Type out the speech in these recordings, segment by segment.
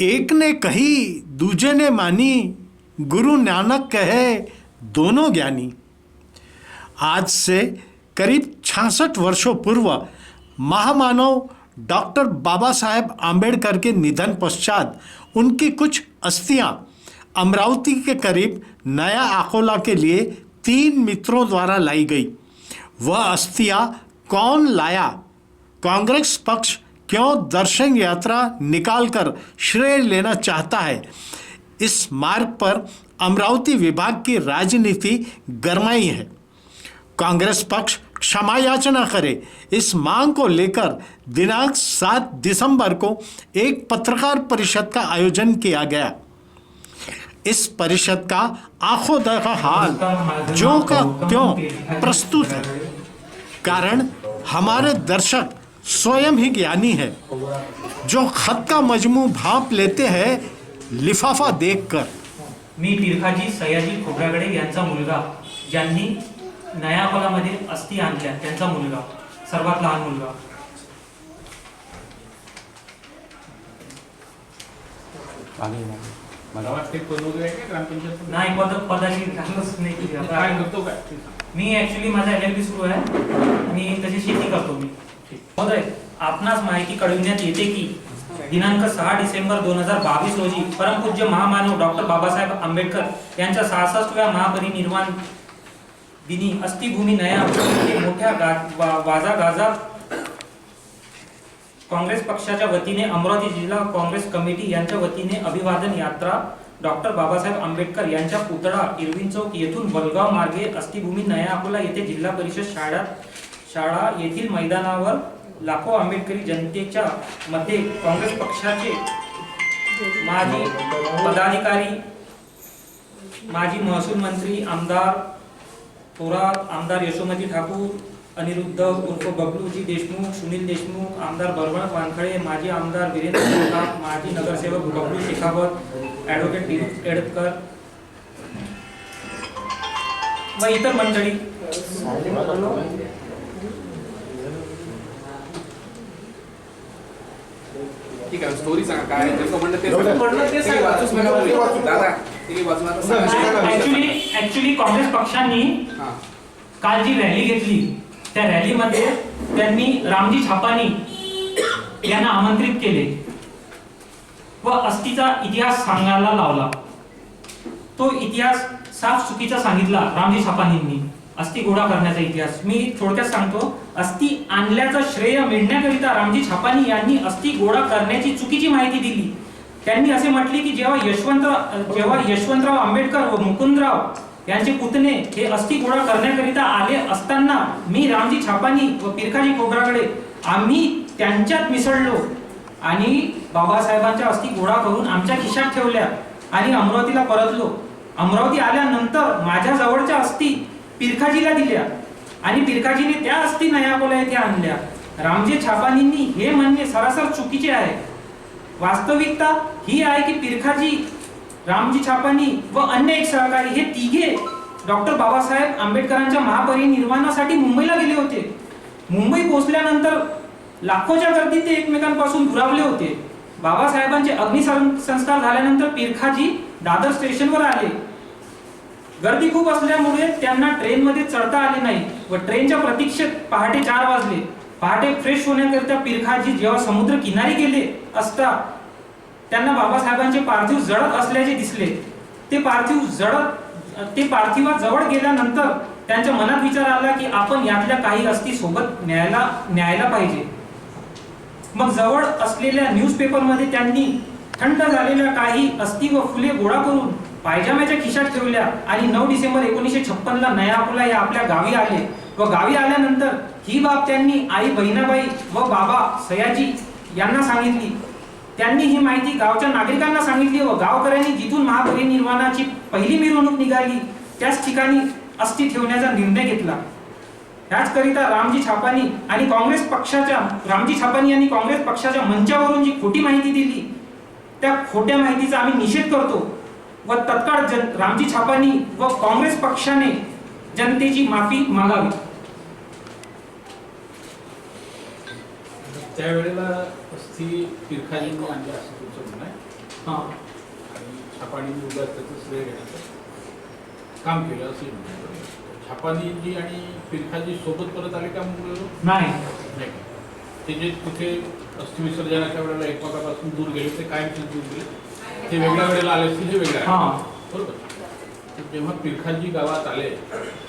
एक ने कही, दूजे ने मानी, गुरु नानक कहे, दोनों ज्ञानी। आज से करीब 66 वर्षों पूर्व महामानव डॉक्टर बाबा साहेब आम्बेडकर के निधन पश्चात उनकी कुछ अस्थियाँ अमरावती के करीब नया आकोला के लिए तीन मित्रों द्वारा लाई गई। वह अस्थियाँ कौन लाया? कांग्रेस पक्ष क्यों दर्शन यात्रा निकालकर श्रेय लेना चाहता है? इस मार्ग पर अमरावती विभाग की राजनीति गरमाई है। कांग्रेस पक्ष क्षमा याचना करे। इस मांग को लेकर दिनांक 7 दिसंबर को एक पत्रकार परिषद का आयोजन किया गया। इस परिषद का आंखों देखा हाल जो का त्यों प्रस्तुत है? कारण हमारे दर्शक स्वयं ही ज्ञानी है। जो खत का मजमू भाप लेते हैं लिफाफा देखकर। मी पिरखाजी सयाजी खोब्रागडे यांचा मुलगा ज्यांनी नया अकोलामध्ये अस्थी आणल्या त्यांचा मुलगा सर्वात लहान मुलगा. मला वाटते पद आहे का ग्रामपंचायत नाही पद पदाची झालंच नाही की आता. काय करतो काय? मी ऍक्च्युली माझा एल एल बी सुरू आहे. मी तशी शेती करतो मी. महोदय आपणास माहिती कळविण्यात येते की दिनांक सहा डिसेंबर दोन हजार बावीस रोजी परमपूज्य महामानव डॉक्टर बाबासाहेब आंबेडकर यांच्या सहासष्टव्या महापरिनिर्वाण दिनी अस्थिभूमी नया मोठ्या गा, वा, वाजा गाजात काँग्रेस पक्षाच्या वतीने अमरावती जिल्हा काँग्रेस कमिटी यांच्या वतीने अभिवादन यात्रा डॉक्टर बाबासाहेब आंबेडकर यांच्या पुतळा इरविन चौक येथून बलगाव मार्गे अस्थिभूमी नया अकोला येथे जिल्हा परिषद शाळेत शाळा येथील मैदानावर लाखो आंबेडकरी जनतेच्या मध्ये काँग्रेस पक्षाचे माजी पदाधिकारी माजी महसूल मंत्री आमदार थोरात आमदार यशोमती ठाकूर अनिरुद्ध उर्फ बबलूजी देशमुख सुनील देशमुख आमदार बरवण वानखळे माजी आमदार वीरेंद्र जगताप माजी नगरसेवक बबलू शेखावत ॲडव्होकेट दिलीप एडकर व इतर मंडळी. ठीक आहे स्टोरी सांगा काय? जसं म्हणलं ते सांगा. ते काही वाचूच नका बोलू. दादा ते काही वाचू नका. सांगा. ऍक्च्युली ऍक्च्युली काँग्रेस पक्षांनी हा. काल जी रॅली घेतली त्या रॅलीमध्ये त्यांनी रामजी छापानी यांना आमंत्रित केले व अस्तीचा इतिहास सांगायला लावला तो इतिहास साफ चुकीचा सांगितला रामजी छापानींनी अस्थि गोळा करण्याचा इतिहास. मी थोडक्यात सांगतो अस्थि आणल्याचं श्रेय मिळण्याकरिता रामजी छापानी यांनी अस्थि गोळा करण्याची चुकीची माहिती दिली. त्यांनी असे म्हटले की जेव्हा यशवंत जेव्हा यशवंतराव आंबेडकर व मुकुंदराव यांचे पुतणे हे अस्थि गोळा करण्याकरिता आले असताना मी रामजी छापानी व पिरकाजी खोबराकडे आम्ही त्यांच्यात मिसळलो आणि बाबासाहेबांच्या अस्थि गोळा करून आमच्या खिशात ठेवल्या आणि अमरावतीला परतलो. अमरावती आल्यानंतर माझ्या जवळच्या अस्थि पिरखाजीला दिल्या. आणि पिरखाजीने त्या अस्थी नयाकोला येथे आणल्या. रामजी छापानींनी हे म्हणणे सरासर चुकीचे आहे. वास्तविकता ही आहे की पिरखाजी रामजी छापानी व अन्य एक सहकारी हे तिघे डॉक्टर बाबासाहेब आंबेडकरांच्या महापरिनिर्वाणासाठी मुंबईला गेले होते. मुंबई पोहोचल्यानंतर लाखोच्या गर्दीत ते एकमेकांपासून दुरावले होते. बाबासाहेबांचे अग्निसंस्कार झाल्यानंतर पिरखाजी दादर स्टेशनवर आले. गर्दी खूप असल्यामुळे त्यांना ट्रेनमध्ये चढता आले नाही व ट्रेनच्या प्रतीक्षेत पहाटे चार वाजले. पहाटे फ्रेश होण्याकरिता पिरखाजी जेव्हा समुद्र किनारी गेले असता त्यांना बाबासाहेबांचे पार्थिव जळत असल्याचे दिसले. ते पार्थिव जळत ते पार्थिवा जवळ गेल्यानंतर त्यांच्या मनात विचार आला की आपण यातल्या काही अस्थी सोबत न्यायला न्यायला पाहिजे. मग जवळ असलेल्या न्यूजपेपरमध्ये त्यांनी थंड झालेल्या काही अस्थी व फुले गोळा करून पायजाम्याच्या खिशात ठेवल्या आणि नऊ डिसेंबर एकोणीसशे छप्पनला नयापुला या आपल्या गावी आले. व गावी आल्यानंतर ही बाब त्यांनी आई बहिणाबाई व बाबा सयाजी यांना सांगितली. त्यांनी ही माहिती गावच्या नागरिकांना सांगितली व गावकऱ्यांनी जिथून महापरिनिर्वाणाची पहिली मिरवणूक निघाली त्याच ठिकाणी अस्थि ठेवण्याचा निर्णय घेतला. त्याचकरिता रामजी छापानी आणि काँग्रेस पक्षाच्या रामजी छापानी यांनी काँग्रेस पक्षाच्या मंचावरून जी खोटी माहिती दिली त्या खोट्या माहितीचा आम्ही निषेध करतो. व तत्काळ जन रामजी छापानी व काँग्रेस पक्षाने जनतेची माफी मागावी. त्यावेळेला अस्थी पिरखाजींनी आणल्या असं तुमचं म्हणणं आहे? हा. आणि त्याचं श्रेय घेण्याचं काम केलं असं छापानीजी आणि पिरखाजी सोबत परत आले का मुंबईवरून? नाही? ते जे तिथे अस्थिविसर्जनाच्या वेळेला एकमेकापासून दूर गेले ते कायमचे दूर गेले? ते वेगळ्या वेळेला आले असतील हे वेगळ्या हा. बरोबर. तर जेव्हा पिरखाजी गावात आले.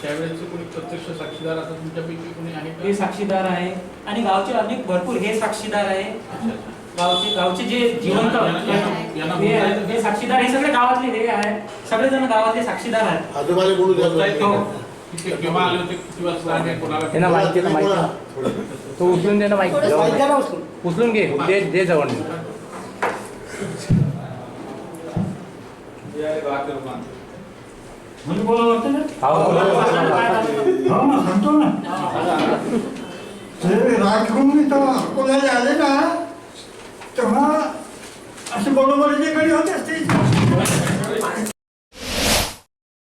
त्यावेळेचे कोणी प्रत्यक्ष साक्षीदार आता तुमच्यापैकी कोणी आहे हे का साक्षीदार आहे. आणि गावचे अनेक भरपूर हे साक्षीदार आहे. अच्छा, अच्छा. गावचे गावचे जे जिवंत यांना- यांना- यांना हे बोलता येतं हे साक्षीदार हे सगळे गावातले हे आहे सगळेजण गावातले साक्षीदार आहेत. आजोबाला बोलू द्या बोलता येते हो. का? की ते केव्हा आले होते? किती वाजता आले? कोणाला त्यांना माहिती आहे ना, माहिती आहे. तो उचलून दे ना माहिती. उचलून घे. दे दे जवळ. म्हणून बोलावं लागतं ना हो ना सांगतो ना ते राजकुंड तेव्हा अकोल्याला आले ना तेव्हा असे बरोबरीचे कडे होते असते